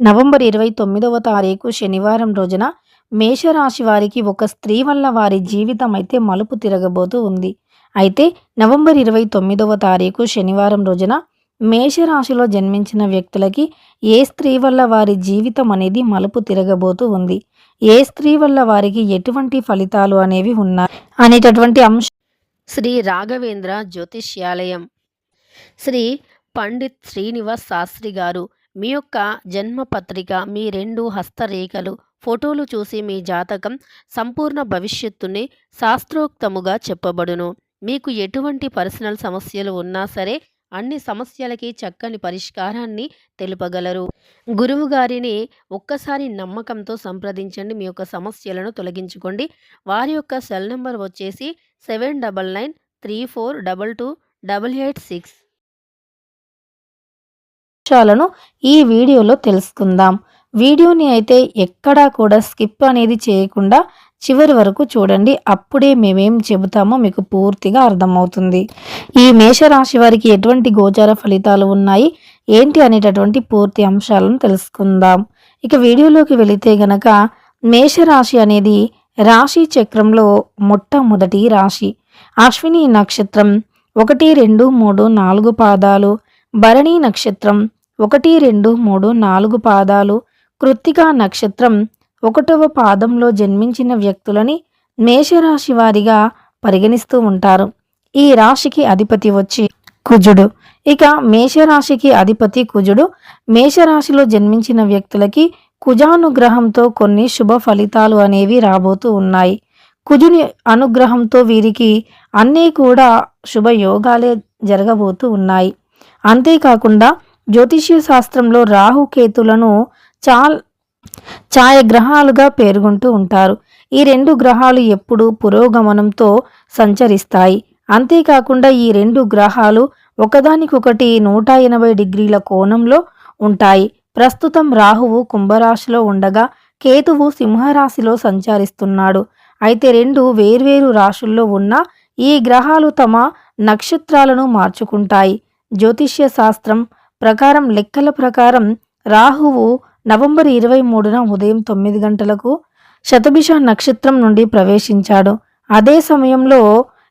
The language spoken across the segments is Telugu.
నవంబర్ ఇరవై తొమ్మిదవ తారీఖు శనివారం రోజున మేషరాశి వారికి ఒక స్త్రీ వల్ల వారి జీవితం అయితే మలుపు తిరగబోతూ ఉంది. అయితే నవంబర్ ఇరవై తొమ్మిదవ తారీఖు శనివారం రోజున మేషరాశిలో జన్మించిన వ్యక్తులకి ఏ స్త్రీ వల్ల వారి జీవితం అనేది మలుపు తిరగబోతూ ఉంది? ఏ స్త్రీ వల్ల వారికి ఎటువంటి ఫలితాలు అనేవి ఉన్నాయి అనేటటువంటి అంశం శ్రీ రాఘవేంద్ర జ్యోతిష్యాలయం. శ్రీ పండిత్ శ్రీనివాస్ శాస్త్రి గారు మీ యొక్క జన్మ పత్రిక మీ రెండు హస్తరేఖలు ఫోటోలు చూసి మీ జాతకం సంపూర్ణ భవిష్యత్తుని శాస్త్రోక్తముగా చెప్పబడును. మీకు ఎటువంటి పర్సనల్ సమస్యలు ఉన్నా సరే అన్ని సమస్యలకి చక్కని పరిష్కారాన్ని తెలుపగలరు. గురువు గారిని ఒక్కసారి నమ్మకంతో సంప్రదించండి మీ యొక్క సమస్యలను తొలగించుకోండి. వారి యొక్క సెల్ నెంబర్ వచ్చేసి seven double nine three four double two double eight six. విషయాలను ఈ వీడియోలో తెలుసుకుందాం. వీడియోని అయితే ఎక్కడా కూడా స్కిప్ అనేది చేయకుండా చివరి వరకు చూడండి. అప్పుడే మేమేం చెబుతామో మీకు పూర్తిగా అర్థమవుతుంది. ఈ మేషరాశి వారికి ఎటువంటి గోచార ఫలితాలు ఉన్నాయి? ఏంటి అనేటటువంటి పూర్తి అంశాలను తెలుసుకుందాం. ఇక వీడియోలోకి వెళితే గనక మేషరాశి అనేది రాశి చక్రంలో మొట్టమొదటి రాశి. అశ్విని నక్షత్రం ఒకటి రెండు మూడు నాలుగు పాదాలు. భరణి నక్షత్రం ఒకటి రెండు మూడు నాలుగు పాదాలు కృత్తికా నక్షత్రం ఒకటవ పాదంలో జన్మించిన వ్యక్తులని మేషరాశి వారిగా పరిగణిస్తూ ఉంటారు. ఈ రాశికి అధిపతి వచ్చి కుజుడు. ఇక మేషరాశికి అధిపతి కుజుడు మేషరాశిలో జన్మించిన వ్యక్తులకి కుజానుగ్రహంతో కొన్ని శుభ ఫలితాలు అనేవి రాబోతూ ఉన్నాయి. కుజుని అనుగ్రహంతో వీరికి అన్నీ కూడా శుభయోగాలే జరగబోతూ ఉన్నాయి. అంతేకాకుండా జ్యోతిష్య శాస్త్రంలో రాహుకేతులను చాల్ ఛాయగ్రహాలుగా పేర్కొంటూ ఉంటారు. ఈ రెండు గ్రహాలు ఎప్పుడూ పురోగమనంతో సంచరిస్తాయి. అంతేకాకుండా ఈ రెండు గ్రహాలు ఒకదానికొకటి నూట ఎనభై డిగ్రీల కోణంలో ఉంటాయి. ప్రస్తుతం రాహువు కుంభరాశిలో ఉండగా కేతువు సింహరాశిలో సంచరిస్తున్నాడు. అయితే రెండు వేర్వేరు రాశుల్లో ఉన్న ఈ గ్రహాలు తమ నక్షత్రాలను మార్చుకుంటాయి. జ్యోతిష్య శాస్త్రం ప్రకారం లెక్కల ప్రకారం రాహువు నవంబర్ ఇరవై మూడున ఉదయం తొమ్మిది గంటలకు శతభిష నక్షత్రం నుండి ప్రవేశించాడు. అదే సమయంలో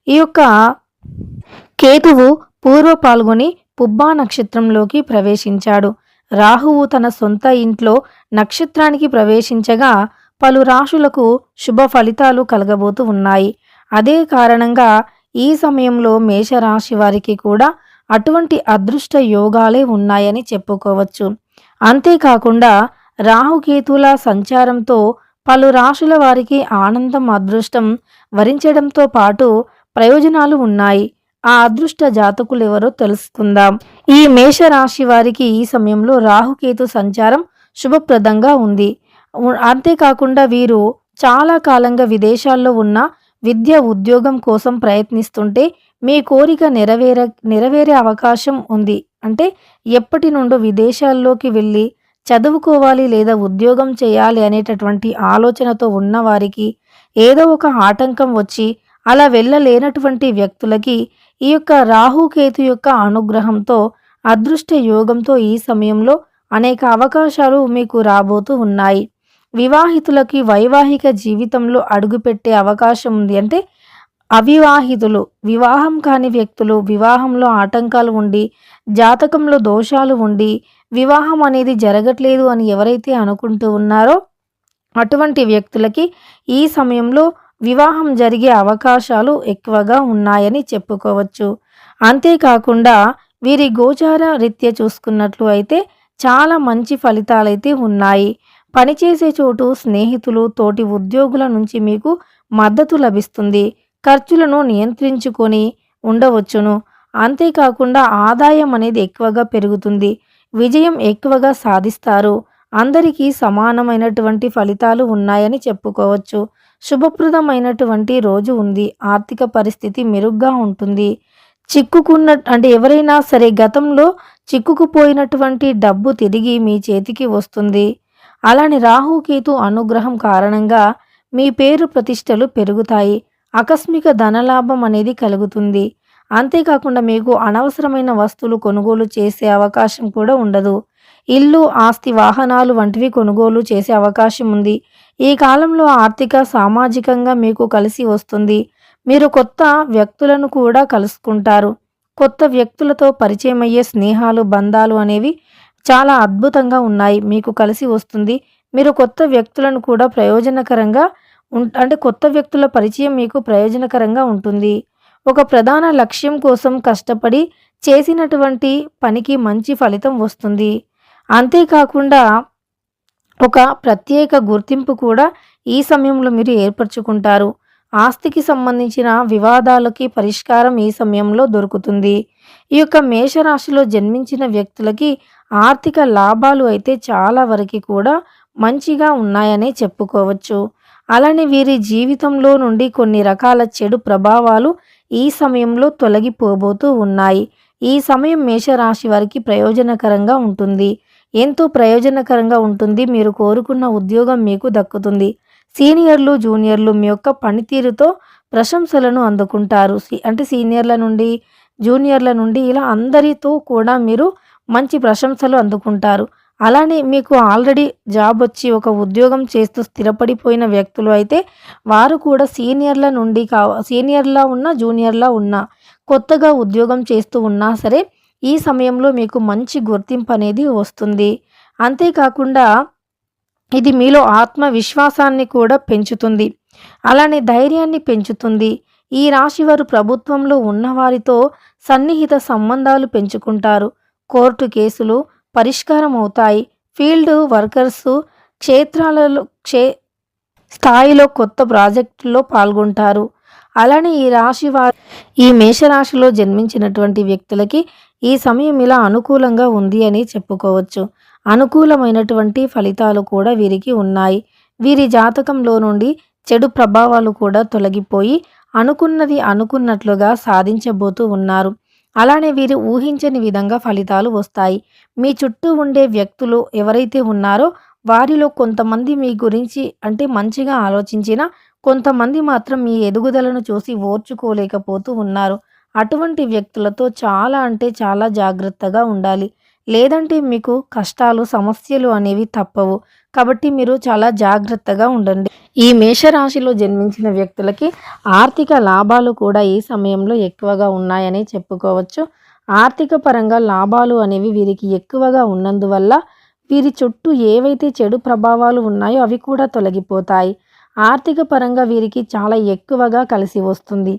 ఈ యొక్క కేతువు పూర్వ పాల్గొని పుబ్బా నక్షత్రంలోకి ప్రవేశించాడు. రాహువు తన సొంత ఇంట్లో నక్షత్రానికి ప్రవేశించగా పలు రాశులకు శుభ ఫలితాలు కలగబోతూ ఉన్నాయి. అదే కారణంగా ఈ సమయంలో మేషరాశి వారికి కూడా అటువంటి అదృష్ట యోగాలే ఉన్నాయని చెప్పుకోవచ్చు. అంతేకాకుండా రాహుకేతుల సంచారంతో పలు రాశుల వారికి ఆనందం అదృష్టం వరించడంతో పాటు ప్రయోజనాలు ఉన్నాయి. ఆ అదృష్ట జాతకులు ఎవరో తెలుసుకుందాం. ఈ మేషరాశి వారికి ఈ సమయంలో రాహుకేతు సంచారం శుభప్రదంగా ఉంది. అంతేకాకుండా వీరు చాలా కాలంగా విదేశాల్లో ఉన్న విద్య ఉద్యోగం కోసం ప్రయత్నిస్తుంటే మీ కోరిక నెరవేర నెరవేరే అవకాశం ఉంది. అంటే ఎప్పటి నుండో విదేశాల్లోకి వెళ్ళి చదువుకోవాలి లేదా ఉద్యోగం చేయాలి అనేటటువంటి ఆలోచనతో ఉన్నవారికి ఏదో ఒక ఆటంకం వచ్చి అలా వెళ్ళలేనటువంటి వ్యక్తులకి ఈ యొక్క రాహుకేతు యొక్క అనుగ్రహంతో అదృష్ట యోగంతో ఈ సమయంలో అనేక అవకాశాలు మీకు రాబోతూ ఉన్నాయి. వివాహితులకి వైవాహిక జీవితంలో అడుగుపెట్టే అవకాశం ఉంది. అంటే అవివాహితులు వివాహం కాని వ్యక్తులు వివాహంలో ఆటంకాలు ఉండి జాతకంలో దోషాలు ఉండి వివాహం అనేది జరగట్లేదు అని ఎవరైతే అనుకుంటూ ఉన్నారో అటువంటి వ్యక్తులకి ఈ సమయంలో వివాహం జరిగే అవకాశాలు ఎక్కువగా ఉన్నాయని చెప్పుకోవచ్చు. అంతేకాకుండా వీరి గోచార రీత్యా చూసుకున్నట్లు అయితే చాలా మంచి ఫలితాలైతే ఉన్నాయి. పనిచేసే చోటు స్నేహితులు తోటి ఉద్యోగుల నుంచి మీకు మద్దతు లభిస్తుంది. ఖర్చులను నియంత్రించుకొని ఉండవచ్చును. అంతేకాకుండా ఆదాయం అనేది ఎక్కువగా పెరుగుతుంది. విజయం ఎక్కువగా సాధిస్తారు. అందరికీ సమానమైనటువంటి ఫలితాలు ఉన్నాయని చెప్పుకోవచ్చు. శుభప్రదమైనటువంటి రోజు ఉంది. ఆర్థిక పరిస్థితి మెరుగ్గా ఉంటుంది. చిక్కుకున్న అంటే ఎవరైనా సరే గతంలో చిక్కుకుపోయినటువంటి డబ్బు తిరిగి మీ చేతికి వస్తుంది. అలానే రాహుకేతు అనుగ్రహం కారణంగా మీ పేరు ప్రతిష్టలు పెరుగుతాయి. ఆకస్మిక ధనలాభం అనేది కలుగుతుంది. అంతేకాకుండా మీకు అనవసరమైన వస్తువులు కొనుగోలు చేసే అవకాశం కూడా ఉండదు. ఇల్లు ఆస్తి వాహనాలు వంటివి కొనుగోలు చేసే అవకాశం ఉంది. ఈ కాలంలో ఆర్థిక సామాజికంగా మీకు కలిసి వస్తుంది. మీరు కొత్త వ్యక్తులను కూడా కలుసుకుంటారు. కొత్త వ్యక్తులతో పరిచయం అయ్యే స్నేహాలు బంధాలు అనేవి చాలా అద్భుతంగా ఉన్నాయి. మీకు కలిసి వస్తుంది. మీరు కొత్త వ్యక్తులను కూడా ప్రయోజనకరంగా అంటే కొత్త వ్యక్తుల పరిచయం మీకు ప్రయోజనకరంగా ఉంటుంది. ఒక ప్రధాన లక్ష్యం కోసం కష్టపడి చేసినటువంటి పనికి మంచి ఫలితం వస్తుంది. అంతేకాకుండా ఒక ప్రత్యేక గుర్తింపు కూడా ఈ సమయంలో మీరు ఏర్పరచుకుంటారు. ఆస్తికి సంబంధించిన వివాదాలకి పరిష్కారం ఈ సమయంలో దొరుకుతుంది. ఈ యొక్క మేషరాశిలో జన్మించిన వ్యక్తులకి ఆర్థిక లాభాలు అయితే చాలా వరకు కూడా మంచిగా ఉన్నాయనే చెప్పుకోవచ్చు. అలానే వీరి జీవితంలో నుండి కొన్ని రకాల చెడు ప్రభావాలు ఈ సమయంలో తొలగిపోబోతూ ఉన్నాయి. ఈ సమయం మేషరాశి వారికి ప్రయోజనకరంగా ఉంటుంది. ఎంతో ప్రయోజనకరంగా ఉంటుంది. మీరు కోరుకున్న ఉద్యోగం మీకు దక్కుతుంది. సీనియర్లు జూనియర్లు మీ యొక్క పనితీరుతో ప్రశంసలను అందుకుంటారు. అంటే సీనియర్ల నుండి జూనియర్ల నుండి ఇలా అందరితో కూడా మీరు మంచి ప్రశంసలు అందుకుంటారు. అలానే మీకు ఆల్రెడీ జాబ్ వచ్చి ఒక ఉద్యోగం చేస్తూ స్థిరపడిపోయిన వ్యక్తులు అయితే వారు కూడా సీనియర్ల నుండి కావ సీనియర్లా ఉన్న జూనియర్లా ఉన్న కొత్తగా ఉద్యోగం చేస్తూ ఉన్నా సరే ఈ సమయంలో మీకు మంచి గుర్తింపు అనేది వస్తుంది. అంతేకాకుండా ఇది మీలో ఆత్మవిశ్వాసాన్ని కూడా పెంచుతుంది. అలానే ధైర్యాన్ని పెంచుతుంది. ఈ రాశి వారు ప్రభుత్వంలో ఉన్నవారితో సన్నిహిత సంబంధాలు పెంచుకుంటారు. కోర్టు కేసులు పరిష్కారం అవుతాయి ఫీల్డ్ వర్కర్స్ క్షేత్రాలలో క్షే స్థాయిలో కొత్త ప్రాజెక్టుల్లో పాల్గొంటారు. అలానే ఈ రాశి వారు ఈ మేషరాశిలో జన్మించినటువంటి వ్యక్తులకి ఈ సమయం ఇలా అనుకూలంగా ఉంది అని చెప్పుకోవచ్చు. అనుకూలమైనటువంటి ఫలితాలు కూడా వీరికి ఉన్నాయి. వీరి జాతకంలో నుండి చెడు ప్రభావాలు కూడా తొలగిపోయి అనుకున్నది అనుకున్నట్లుగా సాధించబోతూ ఉన్నారు. అలానే వీరు ఊహించని విధంగా ఫలితాలు వస్తాయి. మీ చుట్టూ ఉండే వ్యక్తులు ఎవరైతే ఉన్నారో వారిలో కొంతమంది మీ గురించి అంటే మంచిగా ఆలోచించినా కొంతమంది మాత్రం మీ ఎదుగుదలను చూసి ఓర్చుకోలేకపోతూ ఉన్నారు. అటువంటి వ్యక్తులతో చాలా అంటే చాలా జాగ్రత్తగా ఉండాలి. లేదంటే మీకు కష్టాలు సమస్యలు అనేవి తప్పవు. కాబట్టి మీరు చాలా జాగ్రత్తగా ఉండండి. ఈ మేషరాశిలో జన్మించిన వ్యక్తులకి ఆర్థిక లాభాలు కూడా ఈ సమయంలో ఎక్కువగా ఉన్నాయని చెప్పుకోవచ్చు. ఆర్థిక పరంగా లాభాలు అనేవి వీరికి ఎక్కువగా ఉన్నందువల్ల వీరి చుట్టూ ఏవైతే చెడు ప్రభావాలు ఉన్నాయో అవి కూడా తొలగిపోతాయి. ఆర్థిక పరంగా వీరికి చాలా ఎక్కువగా కలిసి వస్తుంది.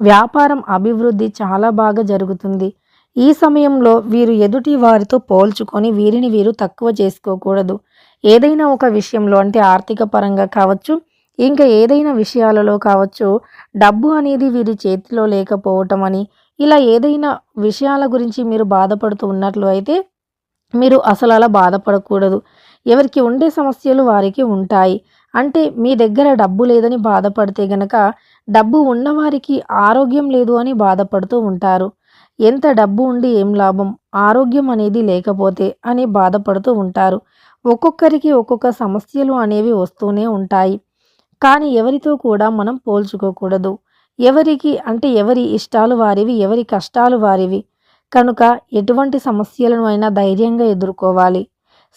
వ్యాపారం అభివృద్ధి చాలా బాగా జరుగుతుంది. ఈ సమయంలో వీరు ఎదుటి వారితో పోల్చుకొని వీరిని వీరు తక్కువ చేసుకోకూడదు. ఏదైనా ఒక విషయంలో అంటే ఆర్థిక పరంగా కావచ్చు ఇంకా ఏదైనా విషయాలలో కావచ్చు డబ్బు అనేది వీరి చేతిలో లేకపోవటం అని ఇలా ఏదైనా విషయాల గురించి మీరు బాధపడుతూ ఉన్నట్లు అయితే మీరు అసలు అలా బాధపడకూడదు. ఎవరికి ఉండే సమస్యలు వారికి ఉంటాయి. అంటే మీ దగ్గర డబ్బు లేదని బాధపడితే గనక డబ్బు ఉన్నవారికి ఆరోగ్యం లేదు అని బాధపడుతూ ఉంటారు. ఎంత డబ్బు ఉండి ఏం లాభం? ఆరోగ్యం అనేది లేకపోతే అని బాధపడుతూ ఉంటారు. ఒక్కొక్కరికి ఒక్కొక్క సమస్యలు అనేవి వస్తూనే ఉంటాయి. కానీ ఎవరితో కూడా మనం పోల్చుకోకూడదు. ఎవరికి అంటే ఎవరి ఇష్టాలు వారివి ఎవరి కష్టాలు వారివి. కనుక ఎటువంటి సమస్యలను అయినా ధైర్యంగా ఎదుర్కోవాలి.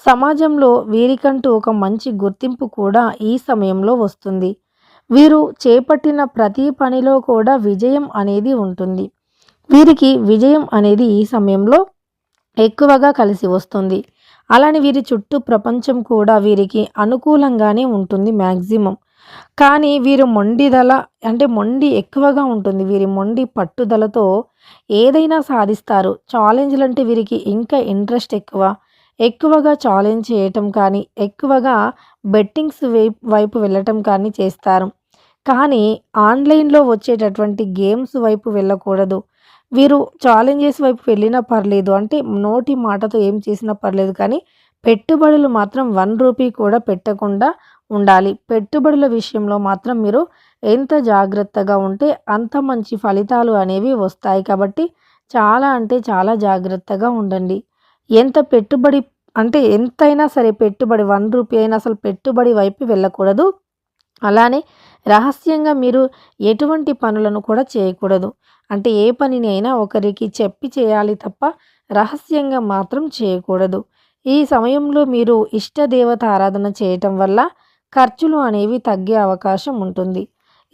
సమాజంలో వీరికంటూ ఒక మంచి గుర్తింపు కూడా ఈ సమయంలో వస్తుంది. వీరు చేపట్టిన ప్రతి పనిలో కూడా విజయం అనేది ఉంటుంది. వీరికి విజయం అనేది ఈ సమయంలో ఎక్కువగా కలిసి వస్తుంది. అలానే వీరి చుట్టూ ప్రపంచం కూడా వీరికి అనుకూలంగానే ఉంటుంది మ్యాక్సిమం కానీ వీరు మొండిదల అంటే మొండి ఎక్కువగా ఉంటుంది. వీరి మొండి పట్టుదలతో ఏదైనా సాధిస్తారు. ఛాలెంజ్లు అంటే వీరికి ఇంకా ఇంట్రెస్ట్ ఎక్కువ. ఎక్కువగా ఛాలెంజ్ చేయటం కానీ ఎక్కువగా బెట్టింగ్స్ వైపు వైపు వెళ్ళటం కానీ చేస్తారు. కానీ ఆన్లైన్లో వచ్చేటటువంటి గేమ్స్ వైపు వెళ్ళకూడదు. వీరు ఛాలెంజెస్ వైపు వెళ్ళినా పర్లేదు. అంటే నోటి మాటతో ఏం చేసినా పర్లేదు కానీ పెట్టుబడులు మాత్రం వన్ రూపీ కూడా పెట్టకుండా ఉండాలి. పెట్టుబడుల విషయంలో మాత్రం మీరు ఎంత జాగ్రత్తగా ఉంటే అంత మంచి ఫలితాలు అనేవి వస్తాయి. కాబట్టి చాలా అంటే చాలా జాగ్రత్తగా ఉండండి. ఎంత పెట్టుబడి అంటే ఎంతైనా సరే పెట్టుబడి వన్ రూపీ అయినా అసలు పెట్టుబడి వైపు వెళ్ళకూడదు. అలానే రహస్యంగా మీరు ఎటువంటి పనులను కూడా చేయకూడదు. అంటే ఏ పనిని అయినా ఒకరికి చెప్పి చేయాలి తప్ప రహస్యంగా మాత్రం చేయకూడదు. ఈ సమయంలో మీరు ఇష్టదేవత ఆరాధన చేయటం వల్ల ఖర్చులు అనేవి తగ్గే అవకాశం ఉంటుంది.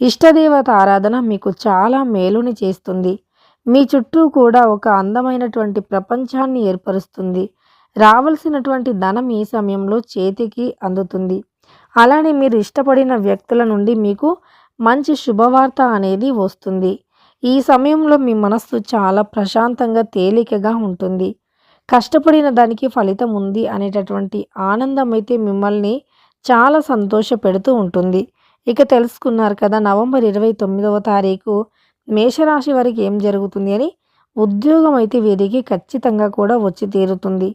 ఇష్టదేవత ఆరాధన మీకు చాలా మేలుని చేస్తుంది. మీ చుట్టూ కూడా ఒక అందమైనటువంటి ప్రపంచాన్ని ఏర్పరుస్తుంది. రావలసినటువంటి ధనం ఈ సమయంలో చేతికి అందుతుంది. అలానే మీరు ఇష్టపడిన వ్యక్తుల నుండి మీకు మంచి శుభవార్త అనేది వస్తుంది. ఈ సమయంలో మీ మనస్సు చాలా ప్రశాంతంగా తేలికగా ఉంటుంది. కష్టపడిన దానికి ఫలితం ఉంది అనేటటువంటి ఆనందం అయితే మిమ్మల్ని చాలా సంతోష పెడుతూ ఉంటుంది. ఇక తెలుసుకున్నారు కదా నవంబర్ ఇరవై తొమ్మిదవ తారీఖు మేషరాశి వారికి ఏం జరుగుతుంది అని ఉద్యోగం అయితే వీరికి ఖచ్చితంగా కూడా వచ్చి తీరుతుంది.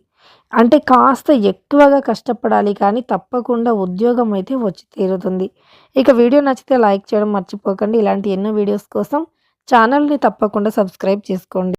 అంటే కాస్త ఎక్కువగా కష్టపడాలి కానీ తప్పకుండా ఉద్యోగం అయితే వచ్చి తీరుతుంది. ఇక వీడియో నచ్చితే లైక్ చేయడం మర్చిపోకండి. ఇలాంటి ఎన్నో వీడియోస్ కోసం ఛానల్ని తప్పకుండా సబ్స్క్రైబ్ చేసుకోండి.